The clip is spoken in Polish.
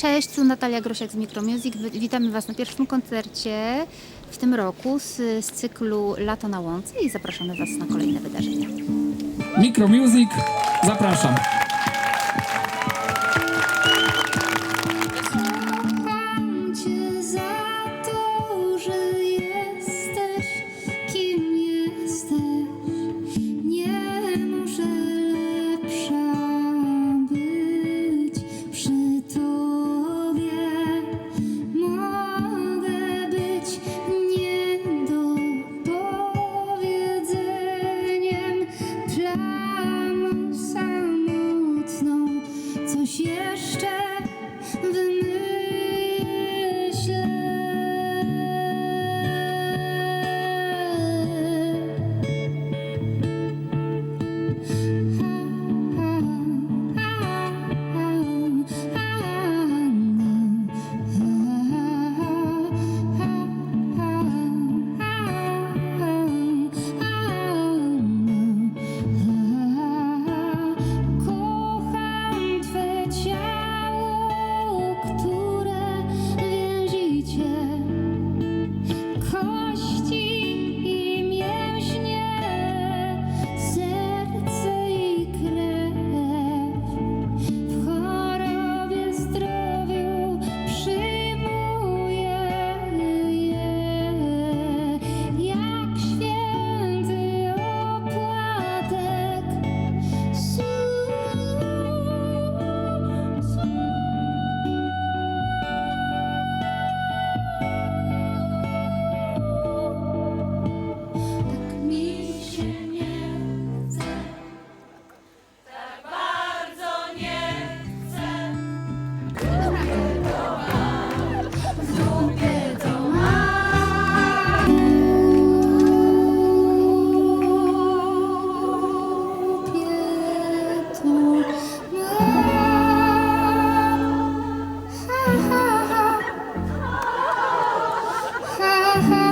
Cześć, tu Natalia Grosiak z Micromusic. Wi- Witamy Was na pierwszym koncercie w tym roku z, z cyklu Lato na Łące i zapraszamy Was na kolejne wydarzenia. Micromusic, zapraszam. mhm